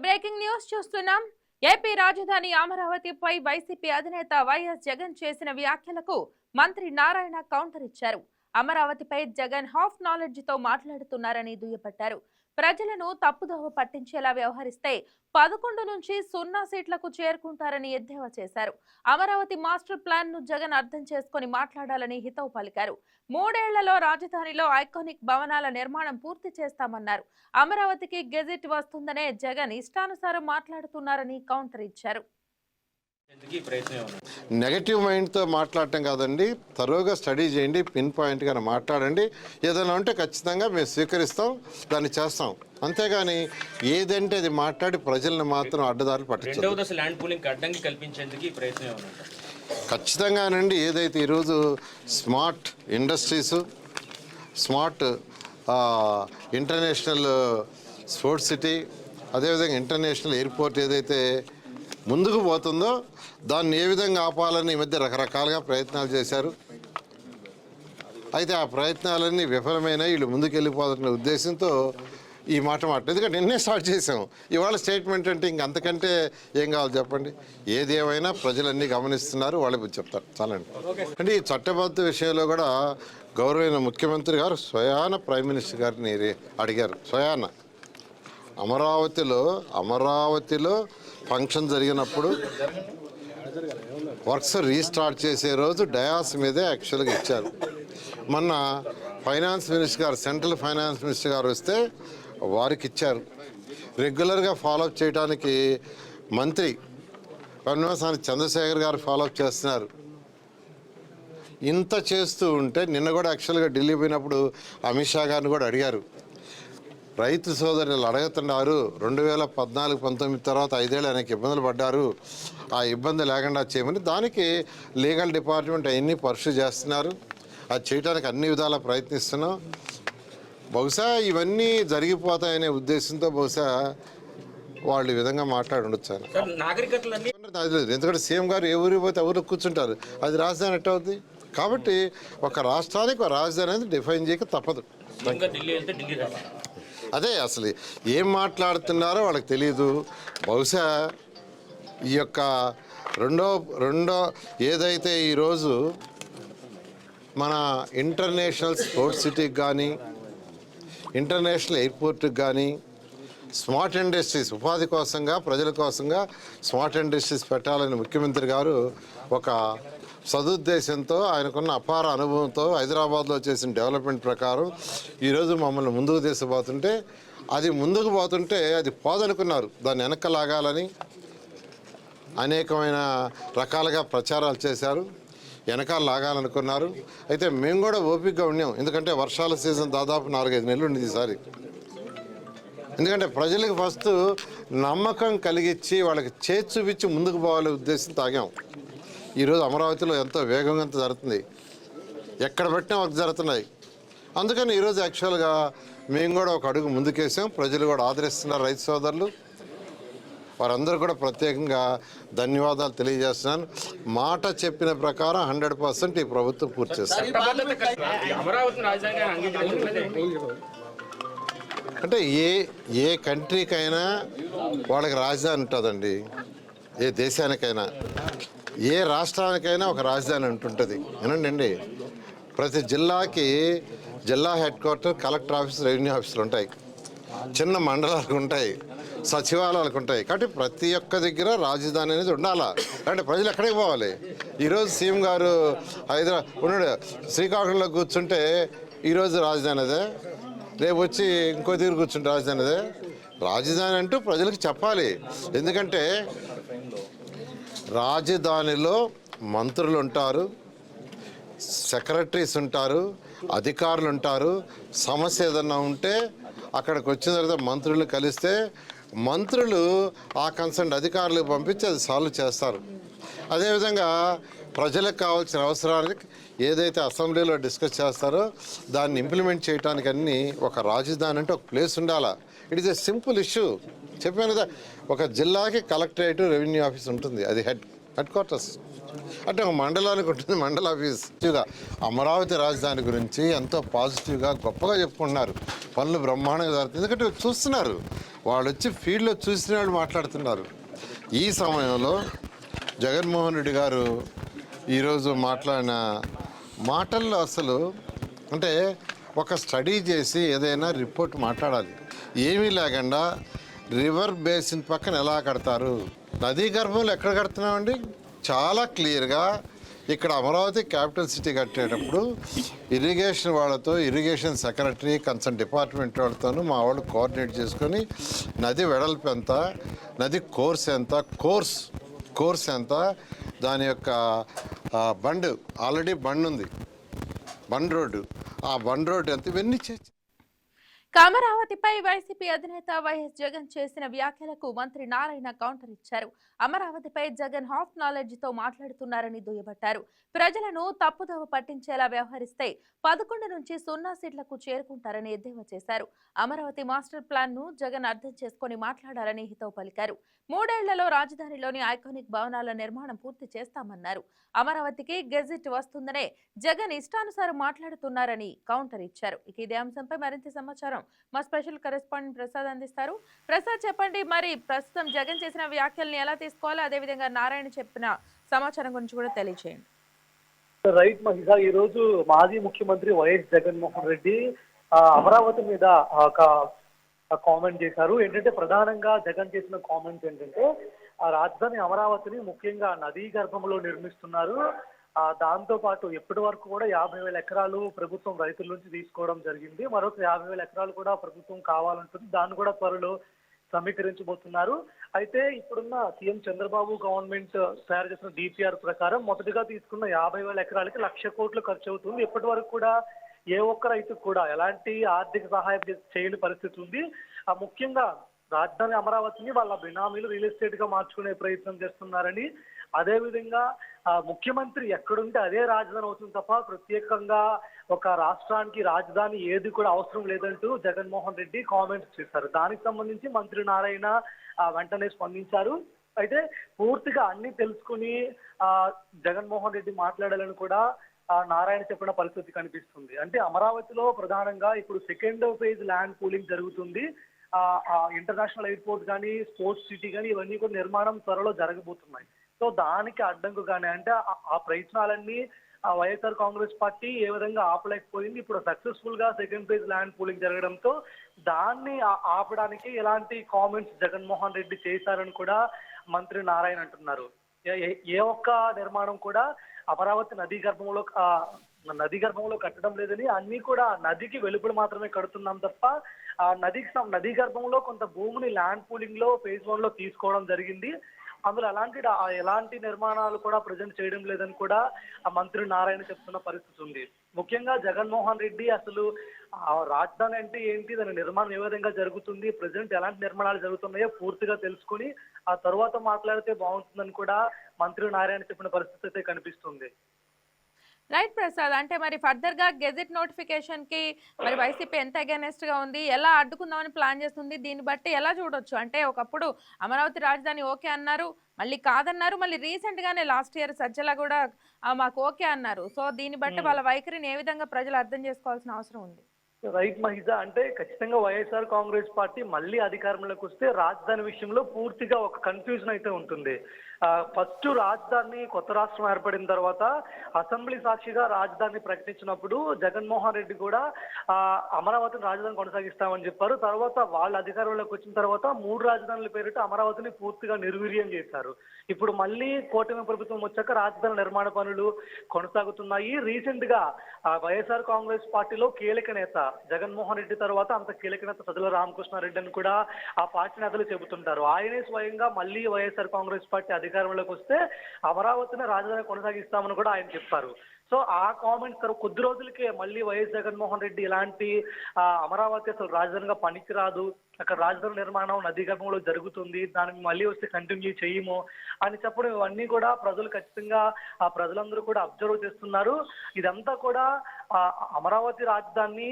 Breaking news చూస్తున్నాం. AP రాజధాని అమరావతిపై వైసీపీ అధినేత వైఎస్ జగన్ చేసిన వ్యాఖ్యలకు మంత్రి నారాయణ కౌంటర్ ఇచ్చారు. అమరావతిపై జగన్ హాఫ్ నాలెడ్జ్తో మాట్లాడుతున్నారని దుయ్యబట్టారు. ప్రజలను తప్పుదోవ పట్టించేలా వ్యవహరిస్తే పదకొండు నుంచి సున్నా సీట్లకు చేరుకుంటారని ఎద్దేవా చేశారు. అమరావతి మాస్టర్ ప్లాన్ను జగన్ అర్థం చేసుకుని మాట్లాడాలని హితవు పలికారు. మూడేళ్ళలో రాజధానిలో ఐకానిక్ భవనాల నిర్మాణం పూర్తి చేస్తామన్నారు. అమరావతికి గెజిట్ వస్తుందనే జగన్ ఇష్టానుసారం మాట్లాడుతున్నారని కౌంటర్ ఇచ్చారు ఎందుకు ఈ ప్రయత్నం ఏమన్నా నెగటివ్ మైండ్తో మాట్లాడటం కాదండి. తరోగా స్టడీ చేయండి పిన్ పాయింట్గా మాట్లాడండి. ఏదైనా ఉంటే ఖచ్చితంగా మేము స్వీకరిస్తాం దాన్ని చేస్తాం. అంతేగాని ఏదంటే అది మాట్లాడి ప్రజల్ని మాత్రం అడ్డదారులు దశ ల్యాండ్ పూలింగ్ అడ్డంకి కల్పించేందుకు ఈ ప్రయత్నం ఖచ్చితంగానండి. ఏదైతే ఈరోజు smart industries smart international sports city అదేవిధంగా ఇంటర్నేషనల్ ఎయిర్పోర్ట్ ఏదైతే ముందుకు పోతుందో దాన్ని ఏ విధంగా ఆపాలని ఈ మధ్య రకరకాలుగా ప్రయత్నాలు చేశారు. అయితే ఆ ప్రయత్నాలన్నీ విఫలమైన వీళ్ళు ముందుకెళ్ళిపోతున్న ఉద్దేశంతో ఈ మాట మాట ఎందుకంటే నిన్నే స్టార్ట్ చేసాం ఇవాళ స్టేట్మెంట్ అంటే ఇంక అంతకంటే ఏం కావాలి చెప్పండి? ఏది ఏమైనా ప్రజలన్నీ గమనిస్తున్నారు వాళ్ళకి చెప్తారు. చాలండి. అంటే ఈ చట్టబద్ధ విషయంలో కూడా గౌరవైన ముఖ్యమంత్రి గారు స్వయాన ప్రైమ్ మినిస్టర్ గారిని అడిగారు. స్వయాన. అమరావతిలో అమరావతిలో ఫంక్షన్ జరిగినప్పుడు వర్క్స్ రీస్టార్ట్ చేసే రోజు డయాస్ మీదే యాక్చువల్గా ఇచ్చారు. మొన్న ఫైనాన్స్ మినిస్టర్ గారు సెంట్రల్ ఫైనాన్స్ మినిస్టర్ గారు వస్తే వారికి ఇచ్చారు. రెగ్యులర్గా ఫాలోఅప్ చేయడానికి మంత్రి పన్నవాసాని చంద్రశేఖర్ గారు ఫాలోఅప్ చేస్తున్నారు. ఇంత చేస్తూ ఉంటే నిన్న కూడా యాక్చువల్గా ఢిల్లీ పోయినప్పుడు అమిత్ షా గారిని కూడా అడిగారు. రైతు సోదరులు అడుగుతున్నారు రెండు వేల పద్నాలుగు పంతొమ్మిది తర్వాత ఐదేళ్ళు ఆయనకి ఇబ్బందులు పడ్డారు. ఆ ఇబ్బంది లేకుండా చేయమని దానికి లీగల్ డిపార్ట్మెంట్ అవన్నీ పర్సూ చేస్తున్నారు. అది చేయడానికి అన్ని విధాలా ప్రయత్నిస్తున్నాం. బహుశా ఇవన్నీ జరిగిపోతాయనే ఉద్దేశంతో బహుశా వాళ్ళు ఈ విధంగా మాట్లాడి ఉండొచ్చు ఎందుకంటే సీఎం గారు ఏ ఊరికి పోతే ఎవరు కూర్చుంటారు. అది రాజధాని ఎట్ట అవుద్ది? కాబట్టి ఒక రాష్ట్రానికి ఒక రాజధాని అనేది డిఫైన్ చేయక తప్పదు. ఢిల్లీ అదే అసలు ఏం మాట్లాడుతున్నారో వాళ్ళకి తెలియదు బహుశా ఈ యొక్క రెండో రెండో ఏదైతే ఈరోజు మన ఇంటర్నేషనల్ స్పోర్ట్స్ సిటీకి కానీ ఇంటర్నేషనల్ ఎయిర్పోర్ట్కి కానీ స్మార్ట్ ఇండస్ట్రీస్ ఉపాధి కోసంగా ప్రజల కోసంగా స్మార్ట్ ఇండస్ట్రీస్ పెట్టాలని ముఖ్యమంత్రి గారు ఒక సదుద్దేశంతో ఆయనకున్న అపార అనుభవంతో హైదరాబాద్లో చేసిన డెవలప్మెంట్ ప్రకారం ఈరోజు మమ్మల్ని ముందుకు తీసుకుపోతుంటే అది ముందుకు పోతుంటే అది పోదనుకున్నారు. దాన్ని వెనక్కి లాగాలని అనేకమైన రకాలుగా ప్రచారాలు చేశారు. వెనకాల లాగాలనుకున్నారు. అయితే మేము కూడా ఓపికగా ఉన్నాం. ఎందుకంటే వర్షాల సీజన్ దాదాపు నాలుగైదు నెలలు ఉండేది ఈసారి. ఎందుకంటే ప్రజలకు ఫస్ట్ నమ్మకం కలిగించి వాళ్ళకి చేతి చూపించి ముందుకు పోవాలనే ఉద్దేశం తాగాం ఈరోజు అమరావతిలో ఎంతో వేగంగా జరుగుతుంది. ఎక్కడ పెట్టినా వర్క్ జరుగుతున్నాయి. అందుకని ఈరోజు యాక్చువల్గా మేము కూడా ఒక అడుగు ముందుకేసాం. ప్రజలు కూడా ఆదరిస్తున్నారు రైతు సోదరులు. వారందరూ కూడా ప్రత్యేకంగా ధన్యవాదాలు తెలియజేస్తున్నాను. మాట చెప్పిన ప్రకారం హండ్రెడ్ పర్సెంట్ ఈ ప్రభుత్వం పూర్తి చేస్తుంది. అంటే ఏ ఏ కంట్రీకైనా వాళ్ళకి రాజధాని ఉంటుందండి. ఏ దేశానికైనా. ఏ రాష్ట్రానికైనా ఒక రాజధాని అంటుంటుంది వినండి అండి ప్రతి జిల్లాకి జిల్లా head quarter collector office revenue ఆఫీసులు ఉంటాయి. చిన్న మండలాలకు ఉంటాయి సచివాలయాలకు ఉంటాయి. కాబట్టి ప్రతి ఒక్క దగ్గర రాజధాని అనేది ఉండాలా? అంటే ప్రజలు ఎక్కడికి పోవాలి? ఈరోజు సీఎం గారు హైదరాబాద్ ఉన్నాడు శ్రీకాకుళంలో కూర్చుంటే ఈరోజు రాజధాని అదే? రేపు వచ్చి ఇంకో దగ్గర కూర్చుంటే రాజధాని అదే? రాజధాని అంటూ ప్రజలకు చెప్పాలి. ఎందుకంటే రాజధానిలో మంత్రులు ఉంటారు సెక్రటరీస్ ఉంటారు అధికారులు ఉంటారు సమస్య ఏదన్నా ఉంటే అక్కడికి వచ్చిన తర్వాత మంత్రులు కలిస్తే మంత్రులు ఆ కన్సర్న్ అధికారులకు పంపించి అది సాల్వ్ చేస్తారు. అదేవిధంగా ప్రజలకు కావాల్సిన అవసరానికి ఏదైతే అసెంబ్లీలో డిస్కస్ చేస్తారో దాన్ని ఇంప్లిమెంట్ చేయడానికి అన్ని ఒక రాజధాని అంటే ఒక ప్లేస్ ఉండాలా it is a simple issue చెప్పాను కదా ఒక జిల్లాకి కలెక్టరేట్ రెవెన్యూ ఆఫీస్ ఉంటుంది. అది హెడ్ హెడ్ క్వార్టర్స్. అంటే ఒక మండలానికి ఉంటుంది మండల ఆఫీస్. పాజిటివ్గా అమరావతి రాజధాని గురించి ఎంతో పాజిటివ్గా గొప్పగా చెప్పుకుంటున్నారు. పనులు బ్రహ్మాండంగా జరుగుతుంది ఎందుకంటే చూస్తున్నారు. వాళ్ళు వచ్చి ఫీల్డ్లో చూసిన వాళ్ళు మాట్లాడుతున్నారు. ఈ సమయంలో జగన్మోహన్ రెడ్డి గారు ఈరోజు మాట్లాడిన మాటల్లో అసలు అంటే ఒక స్టడీ చేసి ఏదైనా రిపోర్ట్ మాట్లాడాలి. ఏమీ లేకుండా రివర్ బేసిన్ పక్కన ఎలా కడతారు? నదీ గర్భంలో ఎక్కడ కడుతున్నామండి? చాలా క్లియర్గా ఇక్కడ అమరావతి క్యాపిటల్ సిటీ కట్టేటప్పుడు ఇరిగేషన్ వాళ్ళతో ఇరిగేషన్ సెక్రటరీ కన్సర్న్ డిపార్ట్మెంట్ వాళ్ళతోనూ మా వాళ్ళు కోఆర్డినేట్ చేసుకొని నది వెడల్పు ఎంత నది కోర్స్ ఎంత కోర్స్ కోర్స్ ఎంత దాని యొక్క బండ్ ఆల్రెడీ బండ్ ఉంది. Bund road. ఆ వన్ రోడ్ ఎంత ఇవన్నీ చేసి. వైసీపీ అధినేత వైఎస్ జగన్ చేసిన వ్యాఖ్యలకు మంత్రి నారాయణ కౌంటర్ ఇచ్చారు. అమరావతిపై జగన్ హాఫ్ నాలెడ్జ్తో మాట్లాడుతున్నారని దుయ్యబట్టారు. ప్రజలను తప్పుదోవ పట్టించేలా వ్యవహరిస్తే పదకొండు నుంచి సున్నా సీట్లకు చేరుకుంటారని ఎద్దేవా చేశారు. అమరావతి మాస్టర్ ప్లాన్ను జగన్ అర్థం చేసుకుని మాట్లాడాలని హితవు పలికారు. మూడేళ్ళలో రాజధానిలోని ఐకానిక్ భవనాల నిర్మాణం పూర్తి చేస్తామన్నారు. అమరావతికి గెజిట్ వస్తుందనే జగన్ ఇష్టానుసారం మాట్లాడుతున్నారని కౌంటర్ ఇచ్చారు. ఇక ఇదే అంశంపై మరింత సమాచారం మా స్పెషల్ కరెస్పాండెంట్ ప్రసాద్ అందిస్తారు. ప్రసాద్ చెప్పండి మరి ప్రస్తుతం జగన్ చేసిన వ్యాఖ్యల్ని ఎలా అదే అదేవిధంగా నారాయణ చెప్పిన సమాచారం గురించి కూడా తెలియజేయండి రైట్ మహిళ ఈ రోజు మాజీ ముఖ్యమంత్రి వైఎస్ జగన్మోహన్ రెడ్డి అమరావతి మీద ఒక కామెంట్ చేశారు. ఏంటంటే ప్రధానంగా జగన్ చేసిన కామెంట్ ఏంటంటే ఆ రాజధాని అమరావతిని ముఖ్యంగా నదీ గర్భంలో నిర్మిస్తున్నారు. ఆ దాంతో పాటు ఎప్పటి వరకు కూడా యాభై వేల ఎకరాలు ప్రభుత్వం రైతుల నుంచి తీసుకోవడం జరిగింది. మరొక యాభై వేల ఎకరాలు కూడా ప్రభుత్వం కావాలంటుంది. దాన్ని కూడా త్వరలో సమీకరించబోతున్నారు. అయితే ఇప్పుడున్న సీఎం చంద్రబాబు గవర్నమెంట్ తయారు చేసిన డిపిఆర్ ప్రకారం మొదటిగా తీసుకున్న యాభై వేల ఎకరాలకి లక్ష కోట్లు ఖర్చు అవుతుంది. ఇప్పటి వరకు కూడా ఏ ఒక్క రైతుకు కూడా ఎలాంటి ఆర్థిక సహాయం చేయని పరిస్థితి ఉంది. ఆ ముఖ్యంగా రాజధాని అమరావతిని వాళ్ళ బినామీలు రియల్ ఎస్టేట్గా మార్చుకునే ప్రయత్నం చేస్తున్నారని అదే విధంగా ముఖ్యమంత్రి ఎక్కడుంటే అదే రాజధాని అవుతుంది తప్ప ప్రత్యేకంగా ఒక రాష్ట్రానికి రాజధాని ఏది కూడా అవసరం లేదంటూ జగన్మోహన్ రెడ్డి కామెంట్స్ చేశారు. దానికి సంబంధించి మంత్రి నారాయణ వెంటనే స్పందించారు. అయితే పూర్తిగా అన్ని తెలుసుకుని ఆ జగన్మోహన్ రెడ్డి మాట్లాడాలని కూడా నారాయణ చెప్పిన పరిస్థితి కనిపిస్తుంది. అంటే అమరావతిలో ప్రధానంగా ఇప్పుడు సెకండ్ ఫేజ్ ల్యాండ్ పూలింగ్ జరుగుతుంది. ఆ ఇంటర్నేషనల్ ఎయిర్పోర్ట్ కానీ స్పోర్ట్స్ సిటీ కానీ ఇవన్నీ కూడా నిర్మాణం త్వరలో జరగబోతున్నాయి. సో దానికి అడ్డంకుగానే అంటే ఆ- ప్రయత్నాలన్నీ ఆ వైఎస్ఆర్ కాంగ్రెస్ పార్టీ ఏ విధంగా ఆపలేకపోయింది. ఇప్పుడు సక్సెస్ఫుల్గా సెకండ్ ఫేజ్ ల్యాండ్ పూలింగ్ జరగడంతో దాన్ని ఆపడానికి ఎలాంటి కామెంట్స్ జగన్మోహన్ రెడ్డి చేశారని కూడా మంత్రి నారాయణ అంటున్నారు. ఏ- ఒక్క నిర్మాణం కూడా అమరావతి నదీ గర్భంలో నది నదీ గర్భంలో కట్టడం లేదని అన్ని కూడా నదికి వెలుపల మాత్రమే కడుతున్నాం తప్ప ఆ నదికి నదీ గర్భంలో కొంత భూమిని ల్యాండ్ పూలింగ్లో ఫేజ్ వన్లో తీసుకోవడం జరిగింది. అందులో ఎలాంటి ఎలాంటి నిర్మాణాలు కూడా ప్రజెంట్ చేయడం లేదని కూడా ఆ మంత్రి నారాయణ చెప్తున్న పరిస్థితి ఉంది. ముఖ్యంగా జగన్మోహన్ రెడ్డి అసలు రాజధాని అంటే ఏంటి దాని నిర్మాణం ఏ విధంగా జరుగుతుంది ప్రజెంట్ ఎలాంటి నిర్మాణాలు జరుగుతున్నాయో పూర్తిగా తెలుసుకుని ఆ తర్వాత మాట్లాడితే బాగుంటుందని కూడా మంత్రి నారాయణ చెప్పిన పరిస్థితి అయితే కనిపిస్తుంది. రైట్ ప్రసాద్ అంటే మరి ఫర్దర్గా గెజెట్ నోటిఫికేషన్కి మరి వైసీపీ ఎంత అగెనెస్ట్గా ఉంది ఎలా అడ్డుకుందామని ప్లాన్ చేస్తుంది దీన్ని బట్టి ఎలా చూడొచ్చు? అంటే ఒకప్పుడు అమరావతి రాజధాని ఓకే అన్నారు మళ్ళీ కాదన్నారు మళ్ళీ రీసెంట్ గానే లాస్ట్ ఇయర్ సజ్జల కూడా మాకు ఓకే అన్నారు. సో దీన్ని బట్టి. వాళ్ళ వైఖరిని ఏ విధంగా ప్రజలు అర్థం చేసుకోవాల్సిన అవసరం ఉంది? రైట్ మహిజ అంటే ఖచ్చితంగా వైఎస్ఆర్ కాంగ్రెస్ పార్టీ మళ్ళీ అధికారంలోకి వస్తే రాజధాని విషయంలో పూర్తిగా ఒక కన్ఫ్యూజన్ అయితే ఉంటుంది. ఫస్ట్ రాజధాని కొత్త రాష్ట్రం ఏర్పడిన తర్వాత అసెంబ్లీ సాక్షిగా రాజధాని ప్రకటించినప్పుడు జగన్మోహన్ రెడ్డి కూడా అమరావతిని రాజధాని కొనసాగిస్తామని చెప్పారు. తర్వాత వాళ్ళ అధికారంలోకి వచ్చిన తర్వాత మూడు రాజధానుల పేరిట అమరావతిని పూర్తిగా నిర్వీర్యం చేశారు. ఇప్పుడు మళ్ళీ కూటమి ప్రభుత్వం వచ్చాక రాజధాని నిర్మాణ పనులు కొనసాగుతున్నాయి. రీసెంట్గా వైఎస్ఆర్ కాంగ్రెస్ పార్టీలో కీలక నేత జగన్మోహన్ రెడ్డి తర్వాత అంత కీలక నేత సజ్జల రామకృష్ణారెడ్డి అని కూడా ఆ పార్టీ నేతలు చెబుతుంటారు. ఆయనే స్వయంగా మళ్ళీ వైఎస్ఆర్ కాంగ్రెస్ పార్టీ అధికారంలోకి వస్తే అమరావతిని రాజధాని కొనసాగిస్తామని కూడా ఆయన చెప్పారు. సో ఆ కామెంట్స్ తర్వాత కొద్ది రోజులకే మళ్ళీ వైఎస్ జగన్మోహన్ రెడ్డి ఇలాంటి ఆ, అమరావతి అసలు రాజధానిగా పనికిరాదు. అక్కడ రాజధాని నిర్మాణం నదీ గర్భంలో జరుగుతుంది. దానికి మళ్ళీ వస్తే కంటిన్యూ చేయము అని చెప్పడం ఇవన్నీ కూడా ప్రజలు ఖచ్చితంగా ఆ ప్రజలందరూ కూడా అబ్జర్వ్ చేస్తున్నారు. ఇదంతా కూడా అమరావతి రాజధాని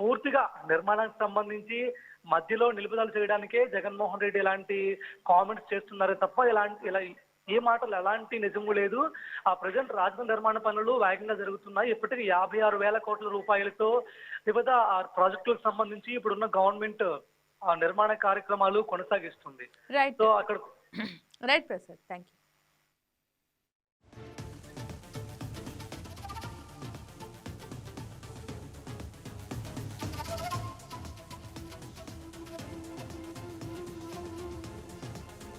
పూర్తిగా నిర్మాణానికి సంబంధించి మధ్యలో నిలుపుదల చేయడానికే జగన్మోహన్ రెడ్డి ఇలాంటి కామెంట్స్ చేస్తున్నారే తప్ప ఇలాంటి ఇలా ఏ మాటలు ఎలాంటి నిజము లేదు. ఆ ప్రజెంట్ రాజధాని నిర్మాణ పనులు వేగంగా జరుగుతున్నాయి. ఇప్పటికీ యాభై ఆరు వేల కోట్ల రూపాయలతో వివిధ ప్రాజెక్టులకు సంబంధించి ఇప్పుడున్న గవర్నమెంట్ ఆ, నిర్మాణ కార్యక్రమాలు కొనసాగిస్తుంది. సో అక్కడ right Prasad. Thank you